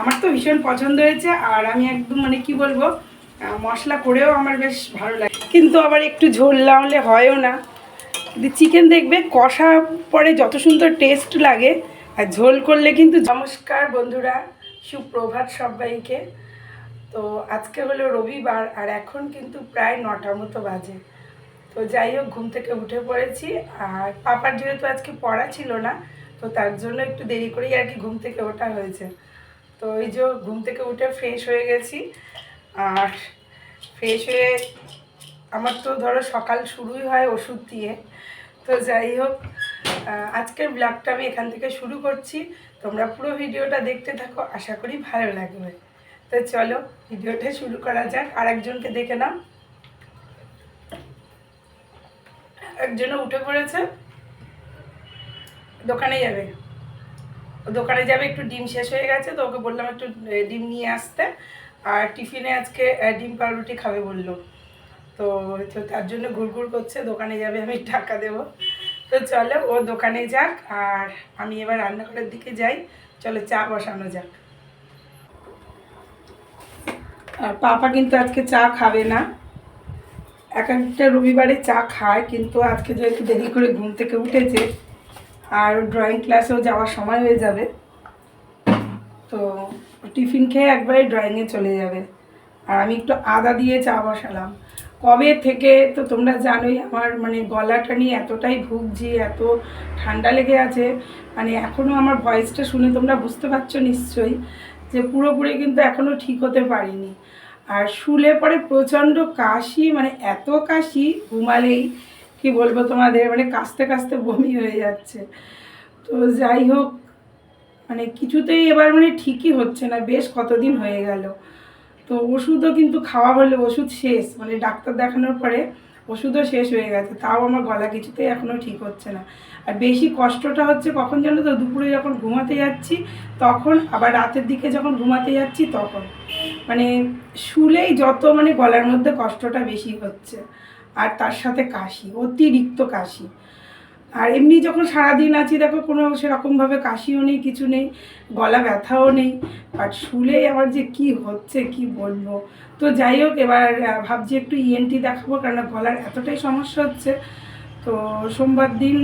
আমার তো ভীষণ পছন্দ হয়েছে, আর আমি একদম মানে কি বলব মশলা করেও আমার বেশ ভালো লাগে। কিন্তু আবার একটু ঝোল না হলে হয়ও না। চিকেন দেখবে, কষা পরে যত সুন্দর টেস্ট লাগে, আর ঝোল করলে কিন্তু নমস্কার বন্ধুরা, সুপ্রভাত সবাইকে। তো আজকে হলো রবিবার, আর এখন কিন্তু প্রায় নটার মতো বাজে। তো যাই হোক, ঘুম থেকে উঠে পড়েছি, আর পাপার যেহেতু আজকে পড়া ছিল না, তো তার জন্য একটু দেরি করেই আর কি ঘুম থেকে ওঠা হয়েছে। তো এই যে ঘুম থেকে উঠে ফ্রেশ হয়ে গেছি। আর ফ্রেশ হয়ে আমার তো ধরো সকাল শুরুই হয় ওষুধ দিয়ে। তো যাই হোক আজকের ব্লগটা আমি এখান থেকে শুরু করছি। তোমরা পুরো ভিডিওটা দেখতে থাকো, আশা করি ভালো লাগবে। তো চলো, ভিডিওটা শুরু করা যাক। আর একজনকে দেখে নাও। একজনে উঠে পড়েছে। দোকানে যাবে। দোকানে যাবে, একটু ডিম শেষ হয়ে গেছে তো ওকে বললাম একটু ডিম নিয়ে আসতে। আর টিফিনে আজকে ডিম পাউরুটি খাবে বলল। তো তো তার জন্য ঘুরঘুর করছে, দোকানে যাবে, আমি টাকা দেব। তো চলো, ও দোকানে যাক, আর আমি এবার রান্নাঘরের দিকে যাই। চলো, চা বসানো যাক। আর পাপা কিন্তু আজকে চা খাবে না। এক একটা রবিবারে চা খায়, কিন্তু আজকে যেহেতু দেরি করে ঘুম থেকে উঠেছে আর ড্রয়িং ক্লাসেও যাওয়ার সময় হয়ে যাবে। তো টিফিন খেয়ে একবারে ড্রয়িংয়ে চলে যাবে। আর আমি একটু আদা দিয়ে চা বসালাম। কবে থেকে তো তোমরা জানোই, আমার মানে গলাটা নিয়ে এতটাই ভুগছি, এত ঠান্ডা লেগে আছে। মানে এখনও আমার ভয়েসটা শুনে তোমরা বুঝতে পারছ নিশ্চয়ই যে পুরোপুরি কিন্তু এখনও ঠিক হতে পারিনি। আর শুলে পরে প্রচণ্ড কাশি মানে এত কাশি, ঘুমালেই কি বলব তোমাদের? মানে কাশতে কাশতে বমি হয়ে যাচ্ছে। তো যাই হোক মানে কিছুতেই এবার মানে ঠিকই হচ্ছে না, বেশ কতদিন হয়ে গেল। তো ওষুধও কিন্তু খাওয়া হলে, ওষুধ শেষ। মানে ডাক্তার দেখানোর পরে ওষুধও শেষ হয়ে গেছে। তাও আমার গলা কিছুতেই এখনও ঠিক হচ্ছে না। আর বেশি কষ্টটা হচ্ছে কখন জানো তো? দুপুরে যখন ঘুমাতে যাচ্ছি, তখন আবার রাতের দিকে যখন ঘুমাতে যাচ্ছি, তখন। মানে শুলেই যত মানে গলার মধ্যে কষ্টটা বেশি হচ্ছে। আর তার সাথে কাশি, অতিরিক্ত কাশি। আর এমনি যখন সারাদিন আছি, দেখো কোনো সেরকমভাবে কাশিও নেই, কিছু নেই, গলা ব্যথাও নেই বাট শুলেই আমার যে কি হচ্ছে, কি বলব? তো যাই হোক, এবার ভাবছি একটু ইএনটি দেখাবো কারণ গলার এতটাই সমস্যা হচ্ছে। তো সোমবার দিন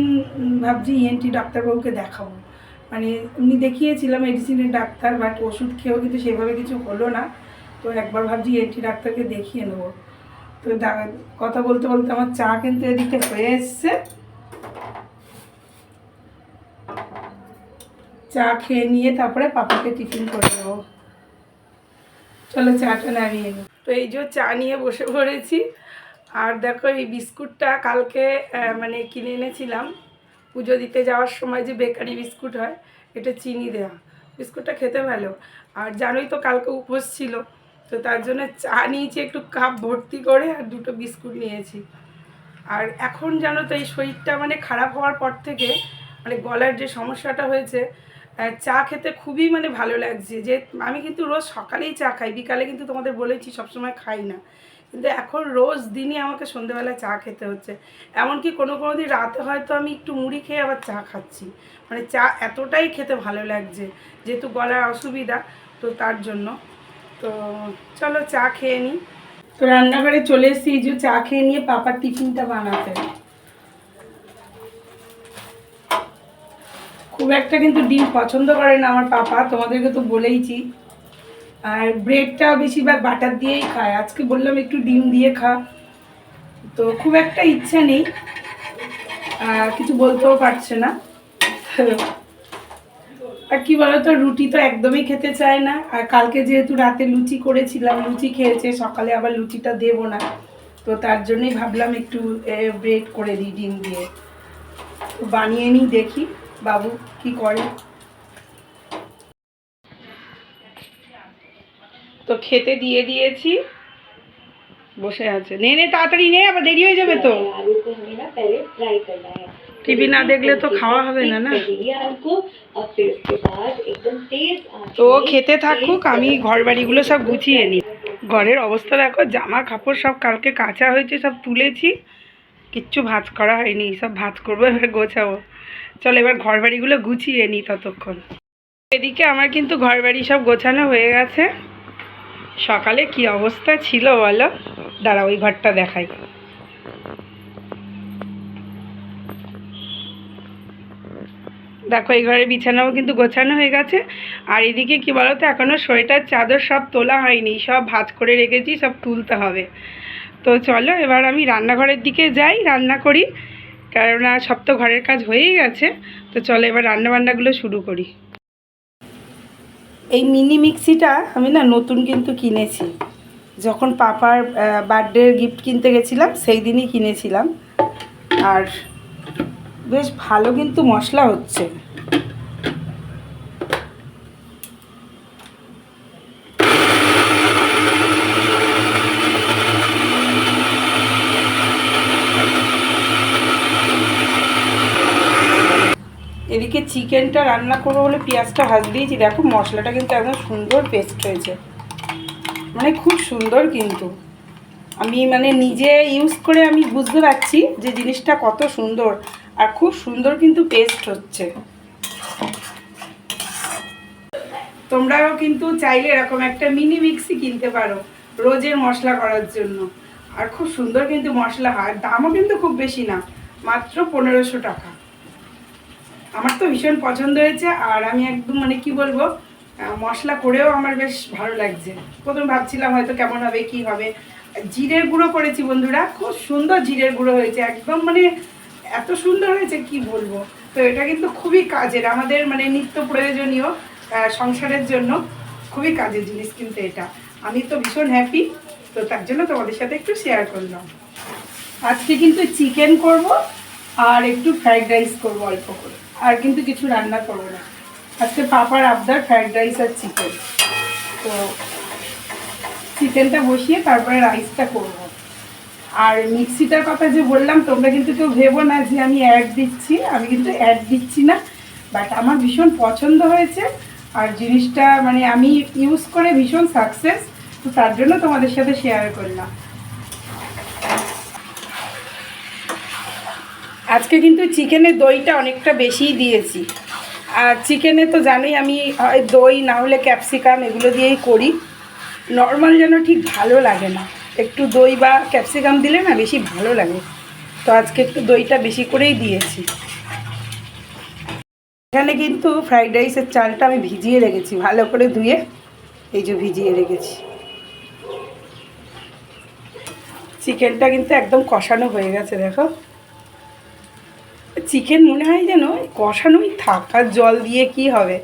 ভাবছি ইএনটি ডাক্তারবাবুকে দেখাবো। মানে এমনি দেখিয়েছিলাম মেডিসিনের ডাক্তার বাট ওষুধ খেয়েও কিন্তু সেভাবে কিছু হলো না। তো একবার ভাবছি ইএনটি ডাক্তারকে দেখিয়ে নেব। তো কথা বলতে বলতে আমার চা কিন্তু এদিকে হয়ে এসছে। চা খেয়ে নিয়ে তারপরে পাপাকে টিফিন করে দেবো। চলো চাটা নামিয়ে নিই তো এই যে চা নিয়ে বসে পড়েছি। আর দেখো এই বিস্কুটটা কালকে মানে কিনে এনেছিলাম। পুজো দিতে যাওয়ার সময় যে বেকারি বিস্কুট হয়, এটা চিনি দেওয়া বিস্কুটটা খেতে ভালো। আর জানোই তো কালকে উপোস ছিল। তো তার জন্য চা নিয়েছি, একটু কাপ ভর্তি করে আর দুটো বিস্কুট নিয়েছি। আর এখন জানো তো এই শরীরটা মানে খারাপ হওয়ার পর থেকে মানে গলার যে সমস্যাটা হয়েছে চা খেতে খুবই মানে ভালো লাগছে। যে আমি কিন্তু রোজ সকালেই চা খাই, বিকালে কিন্তু তোমাদের বলেছি সবসময় খাই না। কিন্তু এখন রোজ দিনই আমাকে সন্ধেবেলা চা খেতে হচ্ছে। এমনকি কোনো কোনো দিন রাতে হয়তো আমি একটু মুড়ি খেয়ে আবার চা খাচ্ছি। মানে চা এতটাই খেতে ভালো লাগছে, যেহেতু গলার অসুবিধা, তো তার জন্য। তো চলো চা খেয়ে নিই তো রান্নাঘরে চলে এসেছি যে চা খেয়ে নিয়ে পাপার টিফিনটা বানাতে। খুব একটা কিন্তু ডিম পছন্দ করে না আমার পাপা, তোমাদেরকে তো বলেইছি। আর ব্রেডটাও বেশিরভাগ বাটার দিয়েই খায়, আজকে বললাম একটু ডিম দিয়ে খা। তো খুব একটা ইচ্ছা নেই কিছু বলতেও পারছে না। আর কি বলতো, রুটি তো একদমই খেতে চায় না। আর কালকে যেহেতু রাতে লুচি করেছিলাম, লুচি খেয়েছে, সকালে আবার লুচিটা দেবো না। তো তার জন্যই ভাবলাম একটু ব্রেড করে দিই ডিম দিয়ে। তো বানিয়ে নিই, দেখি বাবু কি করে। তো খেতে দিয়ে দিয়েছি। বসে আছে। নে নে, তাড়াতাড়ি নে, আবার দেরি হয়ে যাবে তো। টিভি না দেখলে তো খাওয়া হবে না না? তো খেতে থাকুক, আমি ঘর বাড়িগুলো সব গুছিয়ে নিই। ঘরের অবস্থা দেখো, জামা কাপড় সব কালকে কাঁচা হয়েছে, সব তুলেছি। কিচ্ছু ভাত করা হয়নি, সব ভাজ করব, এবার গোছাবো। চলো, এবার ঘর বাড়িগুলো গুছিয়ে নিই ততক্ষণ। এদিকে আমার কিন্তু ঘর বাড়ি সব গোছানো হয়ে গেছে। সকালে কি অবস্থা ছিল বলো? দাঁড়া, ওই ঘরটা দেখাই। দেখো, এই ঘরের বিছানাও কিন্তু গোছানো হয়ে গেছে। আর এদিকে কি বলতো এখনও সোয়েটার, চাদর সব তোলা হয়নি। সব ভাজ করে রেখেছি, সব তুলতে হবে। তো চলো, এবার আমি রান্নাঘরের দিকে যাই, রান্না করি। কেননা সব তো ঘরের কাজ হয়েই গেছে। তো চলো, এবার রান্নাবান্নাগুলো শুরু করি। এই মিনি মিক্সিটা আমি না নতুন কিন্তু কিনেছি। যখন পাপার বার্থডে গিফট কিনতে গেছিলাম, সেই দিনই কিনেছিলাম। আর বেশ ভালো কিন্তু মশলা হচ্ছে। এদিকে চিকেনটা রান্না করব বলে পেঁয়াজটা ভাজ দিয়েছি। দেখো মশলাটা কিন্তু একদম সুন্দর পেস্ট হয়েছে। মানে খুব সুন্দর কিন্তু। আমি মানে নিজে ইউজ করে আমি বুঝতে পারছি যে জিনিসটা কত সুন্দর। আর খুব সুন্দর কিন্তু পেস্ট হচ্ছে। তোমরাও কিন্তু চাইলে এরকম একটা মিনি মিক্সি কিনতে পারো, রোজের মশলা করার জন্য। আর খুব সুন্দর কিন্তু মশলা হয় দামও কিন্তু খুব বেশি না, মাত্র পনেরোশো টাকা। আমার তো ভীষণ পছন্দ হয়েছে, আর আমি একদম মানে কি বলব মশলা করেও আমার বেশ ভালো লাগছে। প্রথম ভাবছিলাম হয়তো কেমন হবে, কি হবে। জিরের গুঁড়ো করেছি বন্ধুরা, খুব সুন্দর জিরের গুঁড়ো হয়েছে, একদম মানে এত সুন্দর হয়েছে, কি বলব? তো এটা কিন্তু খুবই কাজের, আমাদের মানে নিত্য প্রয়োজনীয় সংসারের জন্য খুবই কাজের জিনিস কিন্তু এটা। আমি তো ভীষণ হ্যাপি তো তার জন্য তোমাদের সাথে একটু শেয়ার করলাম। আজকে কিন্তু চিকেন করব, আর একটু ফ্রাইড রাইস করব অল্প করে। আর কিন্তু কিছু রান্না করব না। আজকে পাপার আবদার ফ্রাইড রাইস আর চিকেন তো চিকেনটা বসিয়ে তারপরে রাইসটা করব। আর মিক্সিটার কথা যে বললাম, তোমরা কিন্তু কেউ ভেবো না যে আমি অ্যাড দিচ্ছি। আমি কিন্তু অ্যাড দিচ্ছি না বাট আমার ভীষণ পছন্দ হয়েছে। আর জিনিসটা মানে আমি ইউজ করে ভীষণ সাকসেস তো তার জন্য তোমাদের সাথে শেয়ার করলাম। আজকে কিন্তু চিকেনের দইটা অনেকটা বেশিই দিয়েছি। আর চিকেনে তো জানোই আমি দই, না হলে ক্যাপসিকাম এগুলো দিয়েই করি। নর্মাল যেন ঠিক ভালো লাগে না। একটু দই বা ক্যাপসিকাম দিলে না বেশি ভালো লাগে। তো আজকে একটু দইটা বেশি করেই দিয়েছি। এখানে কিন্তু ফ্রাইড রাইসের চালটা আমি ভিজিয়ে রেখেছি, ভালো করে ধুয়ে এই যে ভিজিয়ে রেখেছি। চিকেনটা কিন্তু একদম কষানো হয়ে গেছে, দেখো। চিকেন মনে হয় যেন কষানোই থাক, আর জল দিয়ে কি হবে?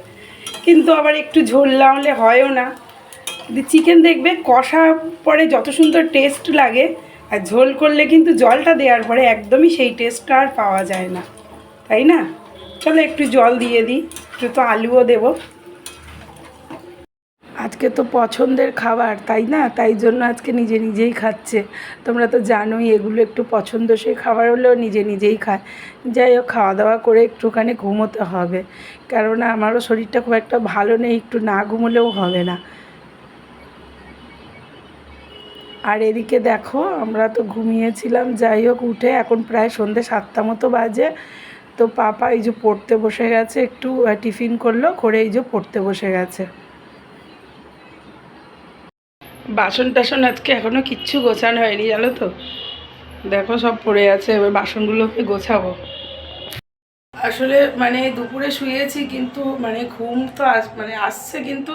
কিন্তু আবার একটু ঝোল না হলে হয়ও না। চিকেন দেখবে, কষা পরে যত সুন্দর টেস্ট লাগে, আর ঝোল করলে কিন্তু জলটা দেওয়ার পরে একদমই সেই টেস্টটা আর পাওয়া যায় না। তাই না? চলো একটু জল দিয়ে দিই, একটু তো আলুও দেবো। আজকে তো পছন্দের খাবার, তাই না? তাই জন্য আজকে নিজে নিজেই খাচ্ছে। তোমরা তো জানোই, এগুলো একটু পছন্দসই খাবার হলেও নিজে নিজেই খায়। যাই হোক খাওয়া দাওয়া করে একটুখানি ঘুমোতে হবে। কেননা, আমারও শরীরটা খুব একটা ভালো নেই, একটু না ঘুমোলেও হবে না। আর এদিকে দেখো, আমরা তো ঘুমিয়েছিলাম, যাই হোক উঠে এখন প্রায় সন্ধ্যে সাতটা মতো বাজে। তো পাপা এই যে পড়তে বসে গেছে, একটু টিফিন করল, করে এই যে পড়তে বসে গেছে। বাসন টাসন আজকে এখনও কিচ্ছু গোছানো হয়নি, জানো তো? দেখো সব পড়ে আছে, এবার বাসনগুলোকে গোছাবো। আসলে মানে দুপুরে শুয়েছি কিন্তু মানে ঘুম তো আস মানে আসছে কিন্তু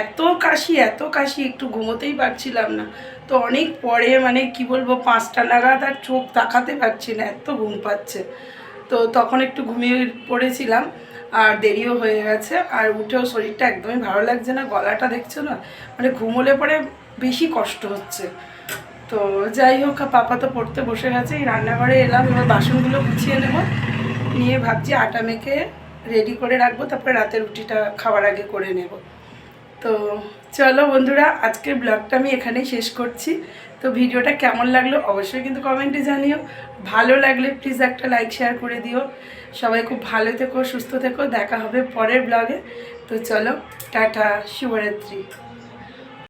এত কাশি এত কাশি, একটু ঘুমোতেই পারছিলাম না। তো অনেক পরে মানে কি বলব, পাঁচটা নাগাদ আর চোখ তাকাতে পারছি না, এত ঘুম পাচ্ছে। তো তখন একটু ঘুমিয়ে পড়েছিলাম, আর দেরিও হয়ে গেছে, আর উঠেও শরীরটা একদমই ভালো লাগছে না, গলাটা দেখছ না? মানে ঘুমোলে পরে বেশি কষ্ট হচ্ছে। তো যাই হোক পাপা তো পড়তে বসে গেছে, এই রান্নাঘরে এলাম, এবার বাসনগুলো গুছিয়ে নেব। নিয়ে ভাবছি আটা মেখে রেডি করে রাখব, তারপরে রাতের রুটিটা খাওয়ার আগে করে নেব। তো চলো বন্ধুরা, আজকের ব্লগটা আমি এখানেই শেষ করছি। তো ভিডিওটা কেমন লাগল অবশ্যই কিন্তু কমেন্টে জানিও। ভালো লাগলে প্লিজ একটা লাইক শেয়ার করে দিও। সবাই খুব ভালো থেকো, সুস্থ থেকো। দেখা হবে পরের ব্লগে তো চলো, টাটা, শুভরাত্রি।